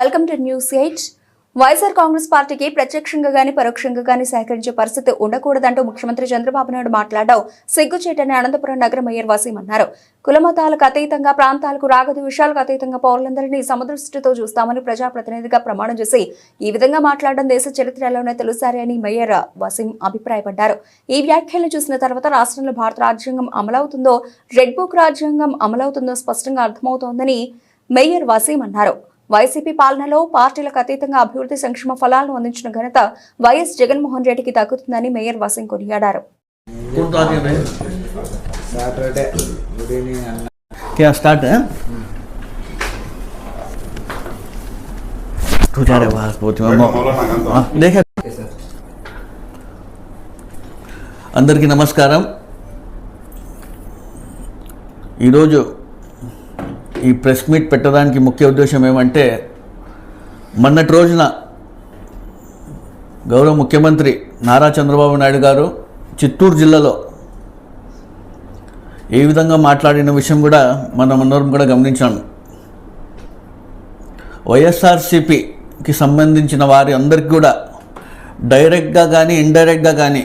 Welcome to news eight. YSR Congress పార్టీకి ప్రత్యక్షంగా గాని పరోక్షంగా గాని సహకరించే పరిస్థితి ఉండకూడదంటూ ముఖ్యమంత్రి చంద్రబాబు నాయుడు మాట్లాడడం సిగ్గుచేటని అనంతపురం నగర మేయర్ వసీం అన్నారు. కులమతాలకు అతీతంగా ప్రాంతాలకు రాగదు విషయాలకు అతీతంగా పౌరులందరినీ సమదృష్టితో చూస్తామని ప్రజాప్రతినిధిగా ప్రమాణం చేసి ఈ విధంగా మాట్లాడడం దేశ చరిత్రలోనే తెలుసారి అని మేయర్ వసీం అభిప్రాయపడ్డారు. ఈ వ్యాఖ్యలు చూసిన తర్వాత రాష్ట్రంలో భారత రాజ్యాంగం అమలవుతుందో రెడ్ బుక్ రాజ్యాంగం అమలవుతుందో స్పష్టంగా అర్థమవుతోందని మేయర్ వసీం అన్నారు. వైసీపీ పాలనలో పార్టీలకు అతీతంగా అభివృద్ధి సంక్షేమ ఫలాలను అందించిన ఘనత వైఎస్ జగన్మోహన్ రెడ్డికి దక్కుతుందని మేయర్ వసంత్ కొనియాడారు. అందరికీ నమస్కారం. ఈరోజు ఈ ప్రెస్ మీట్ పెట్టడానికి ముఖ్య ఉద్దేశం ఏమంటే మొన్నటి రోజున గౌరవ ముఖ్యమంత్రి నారా చంద్రబాబు నాయుడు గారు చిత్తూరు జిల్లాలో ఏ విధంగా మాట్లాడిన విషయం కూడా మనం అందరం కూడా గమనించాము వైఎస్ఆర్సిపికి సంబంధించిన వారి అందరికీ కూడా డైరెక్ట్గా కానీ ఇండైరెక్ట్గా కానీ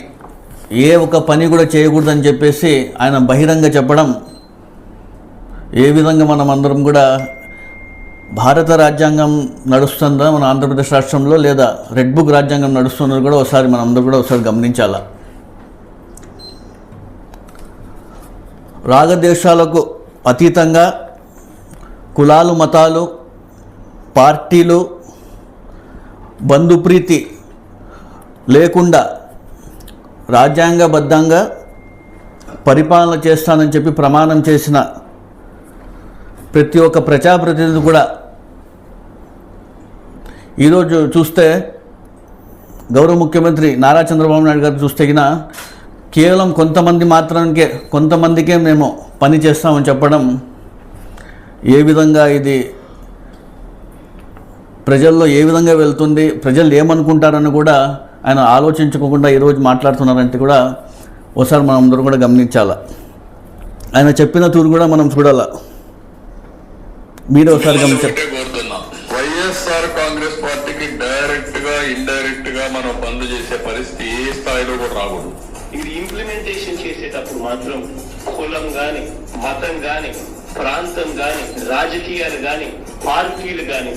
ఏ ఒక పని కూడా చేయకూడదని చెప్పేసి ఆయన బహిరంగ చెప్పడం ఏ విధంగా మనం అందరం కూడా భారత రాజ్యాంగం నడుస్తుందా మన ఆంధ్రప్రదేశ్ రాష్ట్రంలో లేదా రెడ్ బుక్ రాజ్యాంగం నడుస్తుందో కూడా ఒకసారి మనం అందరూ కూడా ఒకసారి గమనించాలా? రాగదేశాలకు అతీతంగా కులాలు మతాలు పార్టీలు బంధుప్రీతి లేకుండా రాజ్యాంగబద్ధంగా పరిపాలన చేస్తానని చెప్పి ప్రమాణం చేసిన ప్రతి ఒక్క ప్రజాప్రతినిధి కూడా ఈరోజు చూస్తే గౌరవ ముఖ్యమంత్రి నారా చంద్రబాబు నాయుడు గారు చూస్తే కేవలం కొంతమంది మాత్రానికే కొంతమందికే మేము పని చేస్తామని చెప్పడం ఏ విధంగా ఇది ప్రజల్లో ఏ విధంగా వెళ్తుంది ప్రజలు ఏమనుకుంటారని కూడా ఆయన ఆలోచించుకోకుండా ఈరోజు మాట్లాడుతున్నారంటే కూడా ఒకసారి మనం అందరం కూడా గమనించాలా. ఆయన చెప్పిన తూరు కూడా మనం చూడాలా. మీరు ఒకసారి కోరుతున్నాం. వైఎస్ఆర్ కాంగ్రెస్ పార్టీకి డైరెక్ట్గా ఇండైరెక్ట్గా మనం పనులు చేసే పరిస్థితి ఏ స్థాయిలో కూడా రాకూడదు. ఇది ఇంప్లిమెంటేషన్ చేసేటప్పుడు మాత్రం కులం గాని మతం గాని ప్రాంతం గాని రాజకీయాలు గాని పార్టీలు గాని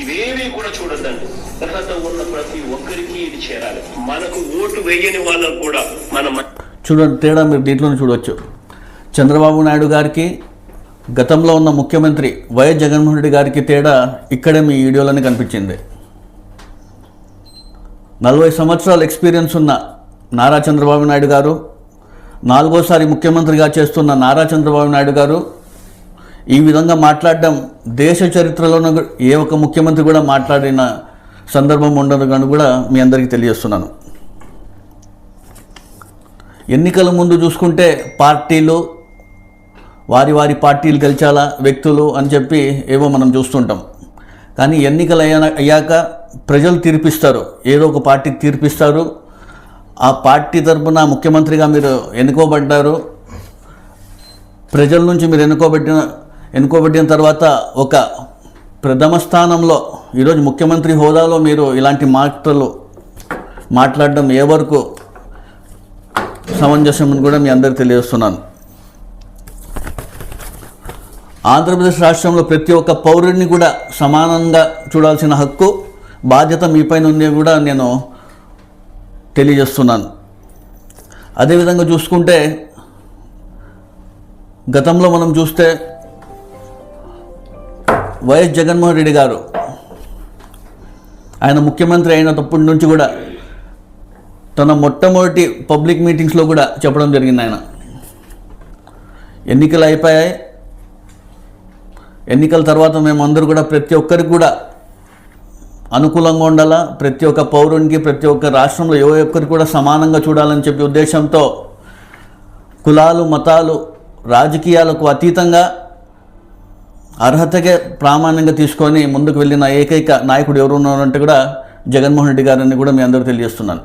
ఇవేవి కూడా చూడొద్దండి. అర్హత ఉన్న ప్రతి ఒక్కరికి ఇది చేరాలి. మనకు ఓటు వేయని వాళ్ళకు కూడా మన చూడండి తేడా మీరు దీంట్లోనే చూడవచ్చు చంద్రబాబు నాయుడు గారికి గతంలో ఉన్న ముఖ్యమంత్రి వైఎస్ జగన్మోహన్ రెడ్డి గారికి తేడా ఇక్కడే మీ వీడియోలోనే కనిపించింది. నలభై సంవత్సరాల ఎక్స్పీరియన్స్ ఉన్న నారా చంద్రబాబు నాయుడు గారు నాలుగోసారి ముఖ్యమంత్రిగా చేస్తున్న నారా చంద్రబాబు నాయుడు గారు ఈ విధంగా మాట్లాడడం దేశ చరిత్రలోనూ ఏ ఒక్క ముఖ్యమంత్రి కూడా మాట్లాడిన సందర్భం ఉండదు కానీ కూడా మీ అందరికీ తెలియజేస్తున్నాను. ఎన్నికల ముందు చూసుకుంటే పార్టీలు వారి వారి పార్టీలు గెలిచాలా వ్యక్తులు అని చెప్పి ఏవో మనం చూస్తుంటాం. కానీ ఎన్నికలు అయ్యా అయ్యాక ప్రజలు తీర్పిస్తారు. ఏదో ఒక పార్టీకి తీర్పిస్తారు. ఆ పార్టీ తరపున ముఖ్యమంత్రిగా మీరు ఎన్నుకోబడ్డారు. ప్రజల నుంచి మీరు ఎన్నుకోబెట్టిన ఎన్నుకోబెట్టిన తర్వాత ఒక ప్రథమ స్థానంలో ఈరోజు ముఖ్యమంత్రి హోదాలో మీరు ఇలాంటి మాటలు మాట్లాడడం ఏ వరకు సమంజసం అని కూడా మీ అందరికి తెలియజేస్తున్నాను. ఆంధ్రప్రదేశ్ రాష్ట్రంలో ప్రతి ఒక్క పౌరుడిని కూడా సమానంగా చూడాల్సిన హక్కు బాధ్యత మీపైన ఉంది కూడా నేను తెలియజేస్తున్నాను. అదేవిధంగా చూసుకుంటే గతంలో మనం చూస్తే వైఎస్ జగన్మోహన్ రెడ్డి గారు ఆయన ముఖ్యమంత్రి అయినప్పటి నుంచి కూడా తన మొట్టమొదటి పబ్లిక్ మీటింగ్స్లో కూడా చెప్పడం జరిగింది ఆయన. ఎన్నికలు అయిపోయాయి. ఎన్నికల తర్వాత మేమందరూ కూడా ప్రతి ఒక్కరికి కూడా అనుకూలంగా ఉండాలా? ప్రతి ఒక్క పౌరునికి ప్రతి ఒక్క రాష్ట్రంలో ఏ ఒక్కరికి కూడా సమానంగా చూడాలని చెప్పే ఉద్దేశంతో కులాలు మతాలు రాజకీయాలకు అతీతంగా అర్హతకే ప్రామాణ్యంగా తీసుకొని ముందుకు వెళ్ళిన ఏకైక నాయకుడు ఎవరు ఉన్నారంటే కూడా జగన్మోహన్ రెడ్డి గారని కూడా మీ అందరూ తెలియజేస్తున్నాను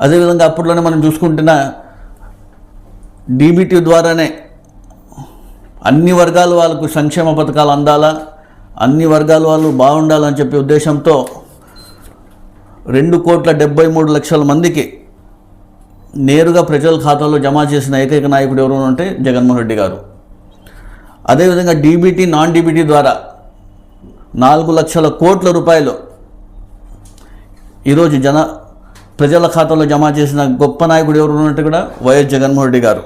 అదేవిధంగా అప్పట్లోనే మనం చూసుకుంటున్న డీబీటీ ద్వారానే అన్ని వర్గాల వాళ్ళకు సంక్షేమ పథకాలు అందాలా? అన్ని వర్గాల వాళ్ళు బాగుండాలని చెప్పే ఉద్దేశంతో రెండు కోట్ల డెబ్బై మూడు లక్షల మందికి నేరుగా ప్రజల ఖాతాలో జమ చేసిన ఏకైక నాయకుడు ఎవరు అంటే జగన్మోహన్ రెడ్డి గారు. అదేవిధంగా డీబీటీ నాన్ డీబీటీ ద్వారా నాలుగు లక్షల కోట్ల రూపాయలు ఈరోజు జన ప్రజల ఖాతాలో జమ చేసిన గొప్ప నాయకుడు ఎవరు ఉన్నట్టు కూడా వైఎస్ జగన్మోహన్ రెడ్డి గారు.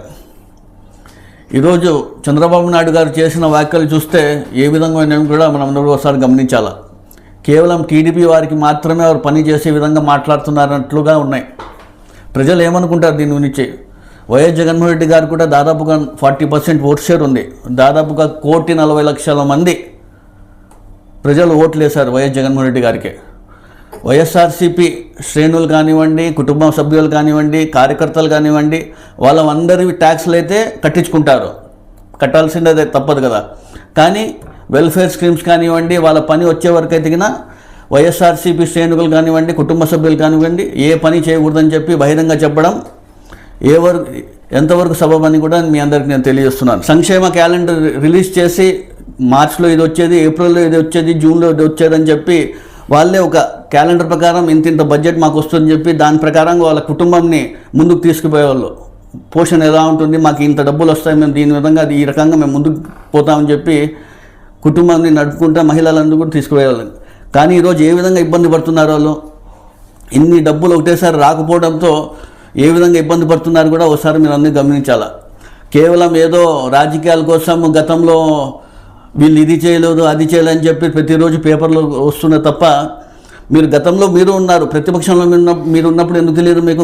ఈరోజు చంద్రబాబు నాయుడు గారు చేసిన వ్యాఖ్యలు చూస్తే ఏ విధంగా నేను కూడా మనం అందరూ ఒకసారి గమనించాలా? కేవలం టీడీపీ వారికి మాత్రమే వారు పని చేసే విధంగా మాట్లాడుతున్నారన్నట్లుగా ఉన్నాయి. ప్రజలు ఏమనుకుంటారు దీని గురించి? వైఎస్ జగన్మోహన్ రెడ్డి గారు కూడా దాదాపుగా ఫార్టీ పర్సెంట్ ఓట్ షేర్ ఉంది. దాదాపుగా కోటి నలభై లక్షల మంది ప్రజలు ఓట్లు వేశారు వైఎస్ జగన్మోహన్ రెడ్డి గారికి. వైఎస్ఆర్సీపీ శ్రేణులు కానివ్వండి కుటుంబ సభ్యులు కానివ్వండి కార్యకర్తలు కానివ్వండి వాళ్ళందరి ట్యాక్స్లు అయితే కట్టించుకుంటారు. కట్టాల్సిందే తప్పదు కదా. కానీ వెల్ఫేర్ స్కీమ్స్ కానివ్వండి వాళ్ళ పని వచ్చే వరకు అయితే వైఎస్ఆర్సీపీ శ్రేణులు కానివ్వండి కుటుంబ సభ్యులు కానివ్వండి ఏ పని చేయకూడదని చెప్పి బహిరంగ చెప్పడం ఏ వరకు ఎంతవరకు సబబని కూడా మీ అందరికి నేను తెలియజేస్తున్నాను. సంక్షేమ క్యాలెండర్ రిలీజ్ చేసి మార్చ్లో ఇది వచ్చేది ఏప్రిల్లో ఇది వచ్చేది జూన్లో ఇది వచ్చేది అని చెప్పి వాళ్ళే ఒక క్యాలెండర్ ప్రకారం ఇంత ఇంత బడ్జెట్ మాకు వస్తుందని చెప్పి దాని ప్రకారంగా వాళ్ళ కుటుంబంని ముందుకు తీసుకుపోయేవాళ్ళు. పోషణ ఎలా ఉంటుంది మాకు ఇంత డబ్బులు వస్తాయి మేము దీని విధంగా ఈ రకంగా మేము ముందుకు పోతామని చెప్పి కుటుంబాన్ని నడుపుకుంటే మహిళలందరూ కూడా తీసుకుపోయేవాళ్ళు. కానీ ఈరోజు ఏ విధంగా ఇబ్బంది పడుతున్నారు వాళ్ళు? ఇన్ని డబ్బులు ఒకటేసారి రాకపోవడంతో ఏ విధంగా ఇబ్బంది పడుతున్నారు కూడా ఒకసారి మీరు అందరూ గమనించాలా? కేవలం ఏదో రాజకీయాల కోసం గతంలో వీళ్ళు ఇది చేయలేదు అది చేయలేదని చెప్పి ప్రతిరోజు పేపర్లో వస్తున్న తప్ప మీరు గతంలో మీరు ఉన్నారు ప్రతిపక్షంలో మీరు ఉన్న- మీరు ఉన్నప్పుడు ఎందుకు తెలియదు మీకు?